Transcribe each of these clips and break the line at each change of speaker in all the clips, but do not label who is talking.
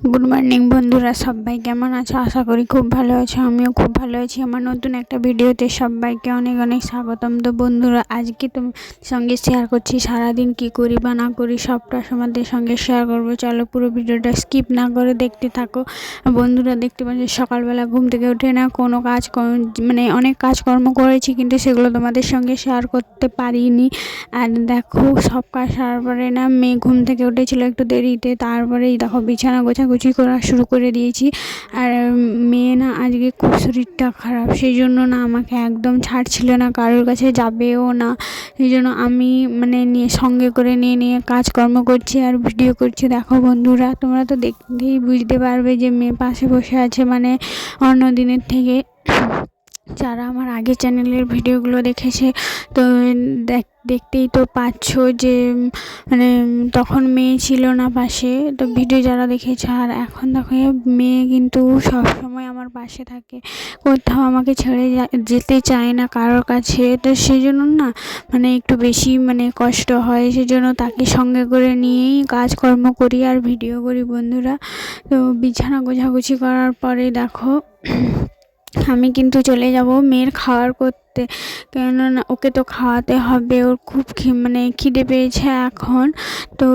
Good morning বন্ধুরা, সবাই কেমন আছো? আশা করি খুব ভালো আছো, আমিও খুব ভালো আছি। আমার নতুন একটা ভিডিওতে সবাইকে অনেক অনেক স্বাগতম। তো বন্ধুরা, আজকে তোমার সঙ্গে শেয়ার করছি সারাদিন কি করি বা না করি, সবটা তোমাদের সঙ্গে শেয়ার করব। চলো পুরো ভিডিওটা স্কিপ না করে দেখতে থাকো। বন্ধুরা, দেখতে পাচ্ছি সকালবেলা ঘুম থেকে উঠে না কোনো কাজ মানে অনেক কাজকর্ম করেছি, কিন্তু সেগুলো তোমাদের সঙ্গে শেয়ার করতে পারিনি। আর দেখো, সব কাজ সারার পরে না মেয়ে ঘুম থেকে উঠেছিল একটু দেরিতে, তারপরেই দেখো বিছানা গোছাগুছি করা শুরু করে দিয়েছি। আর মেয়ে না আজকে খুব শরীরটা খারাপ সেই জন্য না আমাকে একদম ছাড়ছিল না, কারোর কাছে যাবেও না। সেই জন্য আমি মানে নিয়ে সঙ্গে করে নিয়ে নিয়ে কাজকর্ম করছি আর ভিডিও করছি। দেখো বন্ধুরা, তোমরা তো দেখতেই বুঝতে পারবে যে মেয়ে পাশে বসে আছে মানে অন্য দিনের থেকে। যারা আমার আগের চ্যানেলের ভিডিওগুলো দেখেছে, তো দেখ, দেখতেই তো পাচ্ছ যে মানে তখন মেয়ে ছিল না পাশে। তো ভিডিও যারা দেখেছে, আর এখন দেখো মেয়ে কিন্তু সবসময় আমার পাশে থাকে। কোথাও আমাকে ছেড়ে যেতে চায় না কারোর কাছে। তো সেই জন্য না মানে একটু বেশি মানে কষ্ট হয়। সেজন্য তাকে সঙ্গে করে নিয়েই কাজকর্ম করি আর ভিডিও করি বন্ধুরা। তো বিছানা গোছাগুছি করার পরে দেখো আমি কিন্তু চলে যাব মেয়ের খাওয়ার করতে কেননা ওকে তো খাওয়াতে হবে, ওর খুব মানে খিদে পেয়েছে এখন। তো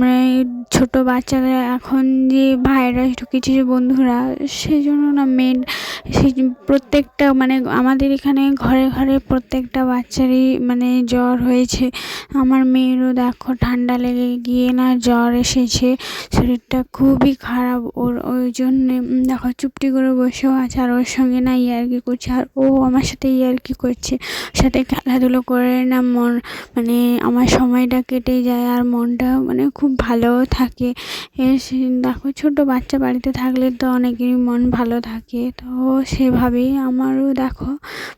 মানে ছোটো বাচ্চারা এখন যে ভাইরাস ঢুকেছে যে বন্ধুরা সেই জন্য না মেন সেই প্রত্যেকটা মানে আমাদের এখানে ঘরে ঘরে প্রত্যেকটা বাচ্চারই মানে জ্বর হয়েছে। আমার মেয়েরও দেখো ঠান্ডা লেগে গিয়ে না জ্বর এসেছে, শরীরটা খুবই খারাপ। ওর, ওই জন্যে দেখো চুপটি করে বসেও আছে আর ওর সঙ্গে না ইয়ার্কি করছে। আর ও আমার সাথে ইয়ার্কি করছে। সাথে খেলাধুলো করে না মন মানে আমার সময়টা কেটে যায় আর মনটা মানে খুব ভালোও থাকে। দেখো ছোটো বাচ্চা বাড়িতে থাকলে তো অনেকেরই মন ভালো থাকে। তো সেভাবেই আমারও দেখো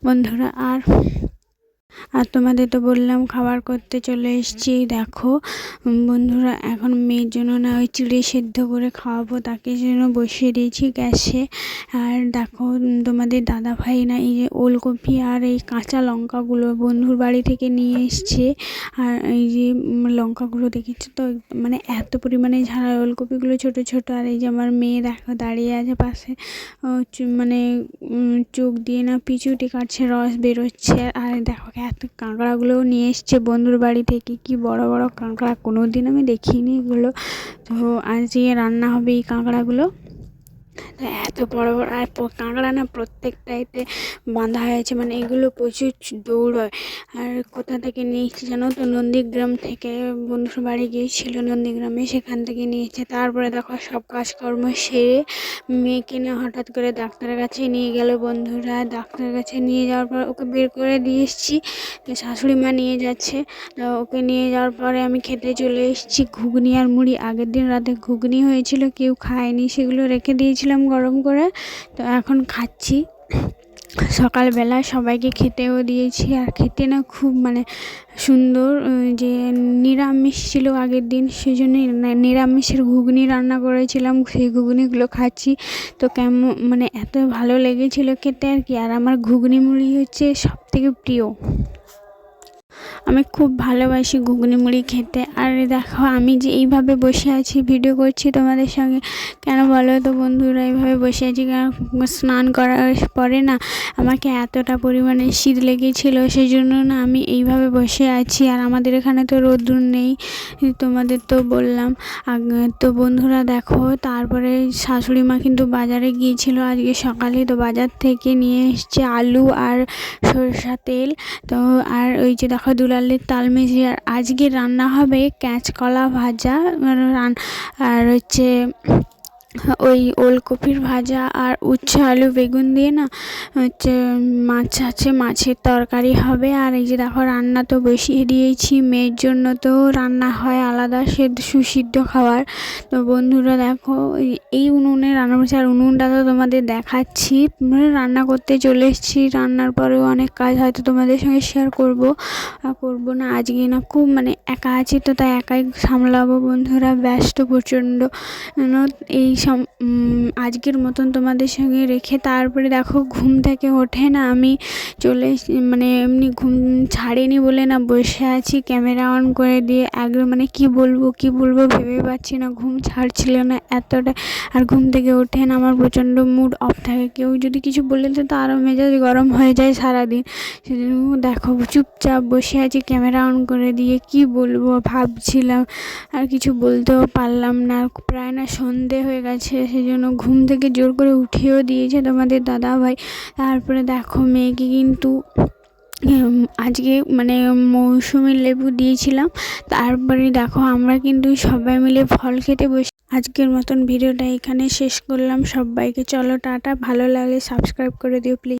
বন্ধুরা। আর আর তোমাদের তো বললাম খাবার করতে চলে এসেছি, দেখো। বন্ধুরা, এখন মেয়ের জন্য না ওই চিড়ে সেদ্ধ করে খাওয়াবো, তাকে জন্য বসিয়ে দিয়েছি গ্যাসে। আর দেখো তোমাদের দাদা ভাই না এই যে ওলকপি আর এই কাঁচা লঙ্কাগুলো বন্ধুর বাড়ি থেকে নিয়ে এসছে। আর এই যে লঙ্কাগুলো দেখেছ তো? মানে এত পরিমাণে ঝাড়া ওলকপিগুলো ছোট ছোট। আর এই যে আমার মেয়ে দেখো, দাঁড়িয়ে আছে পাশে। মানে চোখ দিয়ে না পিছুটি কাটছে, রস বেরোচ্ছে। আর দেখো এত কাঁকড়াগুলোও নিয়ে এসছে বন্ধুর বাড়ি থেকে। কি বড় বড় কাঁকড়া? কোনো দিন আমি দেখিনি এগুলো। তো আজকে রান্না হবে এই কাঁকড়াগুলো। এত বড় বড়, আর কাঁকড়া না প্রত্যেকটাইতে বাঁধা হয়েছে মানে এগুলো প্রচুর দৌড় হয়। আর কোথা থেকে নিয়েছি জানো তো? নন্দীগ্রাম থেকে বন্ধুর বাড়ি গিয়েছিল নন্দীগ্রামে, সেখান থেকে নিয়েছে। তারপরে দেখো সব কাজকর্ম সেরে মেয়েকে নিয়ে হঠাৎ করে ডাক্তারের কাছে নিয়ে গেল বন্ধুরা। ডাক্তারের কাছে নিয়ে যাওয়ার পর ওকে বের করে দিয়ে এসেছি। শাশুড়ি মা নিয়ে যাচ্ছে। তো ওকে নিয়ে যাওয়ার পরে আমি খেতে চলে এসেছি। ঘুগনি আর মুড়ি। আগের দিন রাতে ঘুগনি হয়েছিল, কেউ খায়নি। সেগুলো রেখে দিয়েছিলাম গরম করে, তো এখন খাচ্ছি। সকালবেলা সবাইকে খেতেও দিয়েছি, আর খেতে না খুব মানে সুন্দর যে নিরামিষ ছিল আগের দিন সেই জন্য নিরামিষের ঘুগনি রান্না করেছিলাম, সেই ঘুগনিগুলো খাচ্ছি। তো কেমন মানে এত ভালো লেগেছিলো খেতে আর কি, আর আমার ঘুগনি মুড়ি হচ্ছে সব থেকে প্রিয়। আমি খুব ভালোবাসি ঘুগনি মুড়ি খেতে। আর দেখো, আমি যে এইভাবে বসে আছি, ভিডিও করছি তোমাদের সঙ্গে, কেন বলো তো বন্ধুরা? এইভাবে বসে আছি কেন? স্নান করার পরে না, আমাকে এতটা পরিমাণে শীত লেগেছিলো সেই জন্য না আমি এইভাবে বসে আছি। আর আমাদের এখানে তো রোদ্দুর নেই, তোমাদের তো বললাম। তো বন্ধুরা দেখো, তারপরে শাশুড়ি মা কিন্তু বাজারে গিয়েছিল আজকে সকালে, তো বাজার থেকে নিয়ে এসছে আলু আর সরষা তেল। তো আর ওই যে দেখো দুলালের তালমেজি আর আজকে রান্না হবে কাঁচকলা ভাজা আর হচ্ছে ওই ওলকপির ভাজা আর উচ্ছে আলু বেগুন দিয়ে না, হচ্ছে মাছ আছে, মাছের তরকারি হবে। আর এই যে দেখো, রান্না তো বসিয়ে দিয়েছি। মেয়ের জন্য তো রান্না হয় আলাদা সে সুসিদ্ধ খাবার। তো বন্ধুরা দেখো, এই উনুনে রান্না করছি। আর উনুনটা তো তোমাদের দেখাচ্ছি। মানে রান্না করতে চলে এসেছি। রান্নার পরেও অনেক কাজ হয়তো তোমাদের সঙ্গে শেয়ার করব করব না। আজকে না খুব মানে একা আছি তো, তাই একাই সামলাবো বন্ধুরা। ব্যস্ত প্রচণ্ড। এই আজকের মতন তোমাদের সঙ্গে রেখে তারপরে দেখো ঘুম থেকে ওঠে না, আমি চলে মানে এমনি ঘুম ছাড়েনি বলে না বসে আছি, ক্যামেরা অন করে দিয়ে একদম মানে কি বলব কি বলব ভেবে পাচ্ছি না, ঘুম ছাড়ছিল না এতটা, আর ঘুম থেকে ওঠে না, আমার প্রচণ্ড মুড অফ থাকে, কেউ যদি কিছু বলে তো আরও মেজাজ গরম হয়ে যায় সারাদিন, সেজন্য দেখো চুপচাপ বসে আছি, ক্যামেরা অন করে দিয়ে কি বলব ভাবছিলাম, আর কিছু বলতেও পারলাম না, প্রায় না সন্ধে হয়ে গেছে। সেই জন্য ঘুম থেকে জোর করে উঠিয়েও দিয়েছে তোমাদের দাদা ভাই তারপরে দেখো মেয়েকে কিন্তু আজকে মানে মৌসুমি লেবু দিয়েছিলাম। তারপরে দেখো আমরা কিন্তু সবাই মিলে ফল খেতে বসে। আজকের মতন ভিডিওটা এখানে শেষ করলাম। সবাইকে চলো টাটা, ভালো লাগলে সাবস্ক্রাইব করে দিও প্লিজ